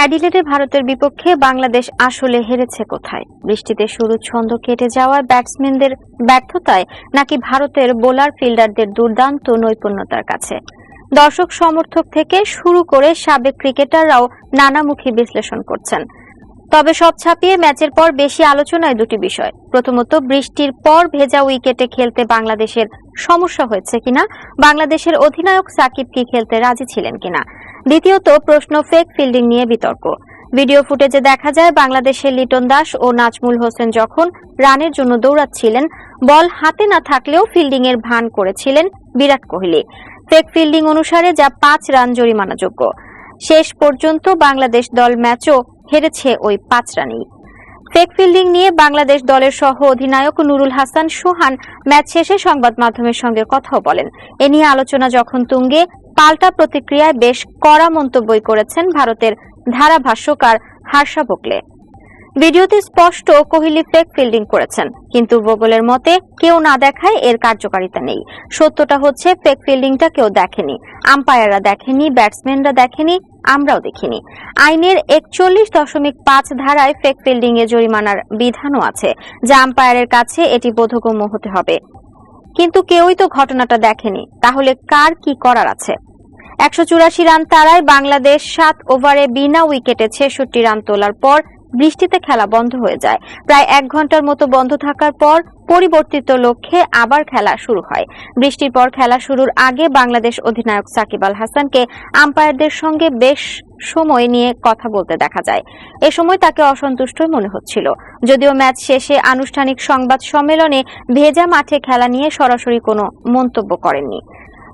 অ্যাডিলেডে ভারতের বিপক্ষে বাংলাদেশ আসলে হেরেছে কোথায়? বৃষ্টিতে শুরু ছন্দ কেটে যাওয়ায় ব্যাটসম্যানদের ব্যর্থতায় নাকি ভারতের বোলার ফিল্ডারদের দুর্দান্ত নৈপুণ্যতার কাছে? দর্শক সমর্থক থেকে শুরু করে সাবেক ক্রিকেটাররাও নানামুখী বিশ্লেষণ করছেন। তবে সব ছাপিয়ে ম্যাচের পর বেশি আলোচনায় দুটি বিষয়। প্রথমত, বৃষ্টির পর ভেজা উইকেটে খেলতে বাংলাদেশের সমস্যা হয়েছে কিনা? বাংলাদেশের অধিনায়ক সাকিব কি খেলতে রাজি ছিলেন কিনা? দ্বিতীয়ত, প্রশ্ন ফেক ফিল্ডিং নিয়ে বিতর্ক। ভিডিও ফুটেজে দেখা যায়, বাংলাদেশের লিটন দাস ও নাজমুল হোসেন যখন রানের জন্য দৌড়াচ্ছিলেন, বল হাতে না থাকলেও ফিল্ডিং এর ভান করেছিলেন বিরাট কোহলি। ফেক ফিল্ডিং অনুসারে যা পাঁচ রান জরিমানাযোগ্য। শেষ পর্যন্ত বাংলাদেশ দল ম্যাচও হেরেছে ওই পাঁচ রানেই। ফেক ফিল্ডিং নিয়ে বাংলাদেশ দলের সহ অধিনায়ক নুরুল হাসান সোহান ম্যাচ শেষে সংবাদ মাধ্যমের সঙ্গে কথাও বলেন। এ নিয়ে আলোচনা যখন তুঙ্গে পাল্টা প্রতিক্রিয়ায় বেশ কড়া মন্তব্যই করেছেন ভারতের ধারাভাষ্যকার হার্ষা ভোকলে ভিডিওতে স্পষ্ট কোহলি ফেক ফিল্ডিং করেছেন, কিন্তু ভোগলের মতে কেউ না দেখায় এর কার্যকারিতা নেই। সত্যটা হচ্ছে ফেক ফিল্ডিংটা কেউ দেখেনি। আম্পায়াররা দেখেনি ব্যাটসম্যানরা দেখেনি, আমরাও দেখিনি। আইনের একচল্লিশ দশমিক পাঁচ ধারায় ফেক ফিল্ডিং এ জরিমানার বিধানও আছে, যা আম্পায়ারের কাছে এটি বোধগম্য হতে হবে। কিন্তু কেউই তো ঘটনাটা দেখেনি, তাহলে কার কি করার আছে? একশো চুরাশি রান তারায় বাংলাদেশ সাত ওভারে বিনা উইকেটে ছেষট্টি রান তোলার পর বৃষ্টিতে খেলা বন্ধ হয়ে যায়। প্রায় এক ঘণ্টার মতো বন্ধ থাকার পর পরিবর্তিত লক্ষ্যে আবার খেলা শুরু হয়। বৃষ্টির পর খেলা শুরুর আগে বাংলাদেশ অধিনায়ক সাকিব আল হাসানকে আম্পায়ারদের সঙ্গে বেশ সময় নিয়ে কথা বলতে দেখা যায়। এ সময় তাকে অসন্তুষ্টই মনে হচ্ছিল। যদিও ম্যাচ শেষে আনুষ্ঠানিক সংবাদ সম্মেলনে ভেজা মাঠে খেলা নিয়ে সরাসরি কোনো মন্তব্য করেননি।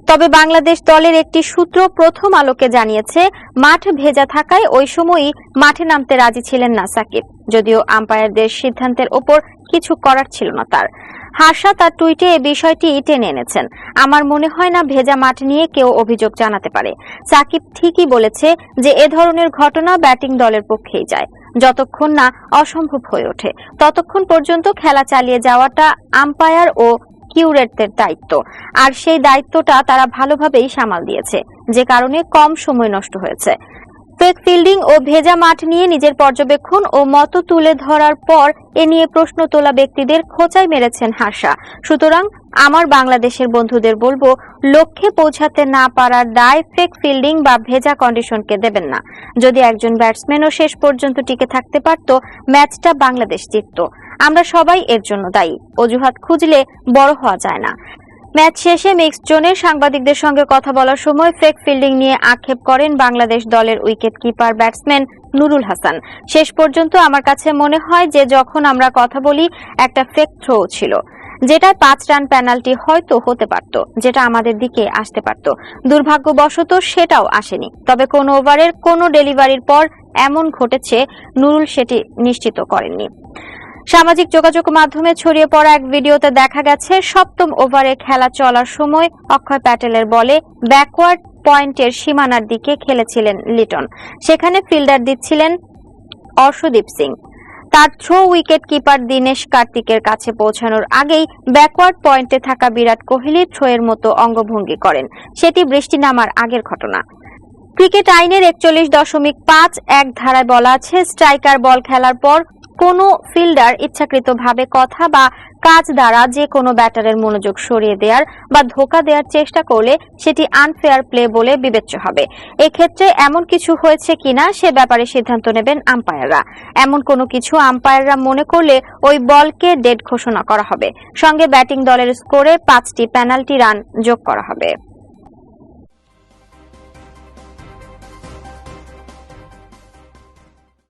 তবে বাংলাদেশ দলের একটি সূত্র প্রথম আলোকে জানিয়েছে, মাঠ ভেজা থাকায় ওই সময়ই মাঠে নামতে রাজি ছিলেন না সাকিব। যদিও আম্পায়ারদের সিদ্ধান্তের ওপর কিছু করার ছিল না তার। হাসা তার টুইটে এ বিষয়টি টেনে এনেছেন। আমার মনে হয় না ভেজা মাঠ নিয়ে কেউ অভিযোগ জানাতে পারে। সাকিব ঠিকই বলেছে যে, এ ধরনের ঘটনা ব্যাটিং দলের পক্ষেই যায়। যতক্ষণ না অসম্ভব হয়ে ওঠে, ততক্ষণ পর্যন্ত খেলা চালিয়ে যাওয়াটা আম্পায়ার ও কিউরেটদের দায়িত্ব। আর সেই দায়িত্বটা তারা ভালোভাবেই সামাল দিয়েছে, যে কারণে কম সময় নষ্ট হয়েছে। ফেক ফিল্ডিং ও ভেজা মাঠ নিয়ে নিজের পর্যবেক্ষণ ও মত তুলে ধরার পর এ নিয়ে প্রশ্ন তোলা ব্যক্তিদের খোঁচাই মেরেছেন হাসা। সুতরাং আমার বাংলাদেশের বন্ধুদের বলব, লক্ষ্যে পৌঁছাতে না পারার দায় ফেক ফিল্ডিং বা ভেজা কন্ডিশনকে দেবেন না। যদি একজন ব্যাটসম্যানও শেষ পর্যন্ত টিকে থাকতে পারত, ম্যাচটা বাংলাদেশ জিতত। আমরা সবাই এর জন্য দায়ী। অজুহাত খুঁজলে বড় হওয়া যায় না। ম্যাচ শেষে মিক্সড জোনে সাংবাদিকদের সঙ্গে কথা বলার সময় ফেক ফিল্ডিং নিয়ে আক্ষেপ করেন বাংলাদেশ দলের wicket keeper batsman Nurul Hasan. শেষ পর্যন্ত আমার কাছে মনে হয় যে যখন আমরা কথা বলি, একটা ফেক থ্রো ছিল। যেটায় পাঁচ রান পেনাল্টি হয়তো হতে পারত, যেটা আমাদের দিকে আসতে পারত। দুর্ভাগ্যবশত সেটাও আসেনি। তবে কোন ওভারের কোন ডেলিভারির পর এমন ঘটেছে, নুরুল সেটি নিশ্চিত করেননি। সামাজিক যোগাযোগ মাধ্যমে ছড়িয়ে পড়া এক ভিডিওতে দেখা গেছে, সপ্তম ওভারে খেলা চলার সময় অক্ষয় প্যাটেলের বলে ব্যাকওয়ার্ড পয়েন্টের সীমানার দিকে খেলেছিলেন লিটন। সেখানে ফিল্ডার দিচ্ছিলেন অর্শদীপ সিং। তার থ্রো উইকেট কিপার দীনেশ কার্তিকের কাছে পৌঁছানোর আগেই ব্যাকওয়ার্ড পয়েন্টে থাকা বিরাট কোহলি থ্রোয়ের মতো অঙ্গভঙ্গি করেন। সেটি বৃষ্টি নামার আগের ঘটনা। ক্রিকেট আইনের একচল্লিশ দশমিক পাঁচ এক ধারায় বলা আছে, স্ট্রাইকার বল খেলার পর কোনো ফিল্ডার ইচ্ছাকৃতভাবে কথা বা কাজ দ্বারা যে কোনো ব্যাটারের মনোযোগ সরিয়ে দেওয়ার বা ধোকা দেওয়ার চেষ্টা করলে সেটি আনফেয়ার প্লে বলে বিবেচ্য হবে। এক্ষেত্রে এমন কিছু হয়েছে কিনা সে ব্যাপারে সিদ্ধান্ত নেবেন আম্পায়াররা। এমন কোনো কিছু আম্পায়াররা মনে করলে ওই বলকে ডেড ঘোষণা করা হবে। সঙ্গে ব্যাটিং দলের স্কোরে পাঁচটি পেনাল্টি রান যোগ করা হবে।